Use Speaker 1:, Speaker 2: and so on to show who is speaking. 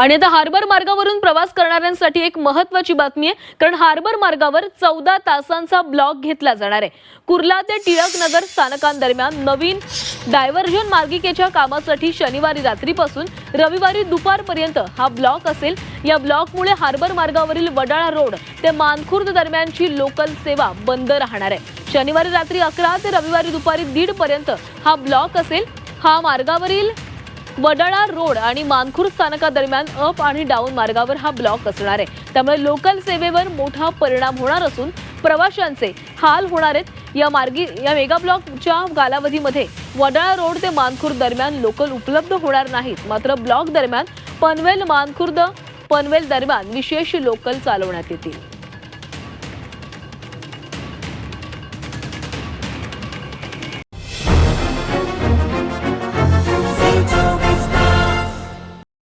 Speaker 1: आणि आता हार्बर मार्गावरून प्रवास करणाऱ्यांसाठी एक महत्वाची बातमी आहे कारण हार्बर मार्गावर चौदा तासांचा ब्लॉक घेतला जाणार आहे. कुर्ला ते टिळक नगर स्थानकांदरम्यान नवीन डायव्हर्जन मार्गिकेच्या कामासाठी शनिवारी रात्रीपासून रविवारी दुपारपर्यंत हा ब्लॉक असेल. या ब्लॉकमुळे हार्बर मार्गावरील वडाळा रोड ते मानखुर्द दरम्यानची लोकल सेवा बंद राहणार आहे. शनिवारी रात्री अकरा ते रविवारी दुपारी दीड पर्यंत हा ब्लॉक असेल. हा मार्गावरील वडाळा रोड आणि मानखुर स्थानकादरम्यान अप आणि डाऊन मार्गावर हा ब्लॉक असणार आहे. त्यामुळे लोकल सेवेवर मोठा परिणाम होणार असून प्रवाशांचे हाल होणार आहेत. या मार्गी या मेगा ब्लॉकच्या कालावधीमध्ये वडाळा रोड ते मानखुर्द दरम्यान लोकल उपलब्ध होणार नाहीत. मात्र ब्लॉक दरम्यान पनवेल मानखुर्द पनवेल दरम्यान विशेष लोकल चालवण्यात येतील.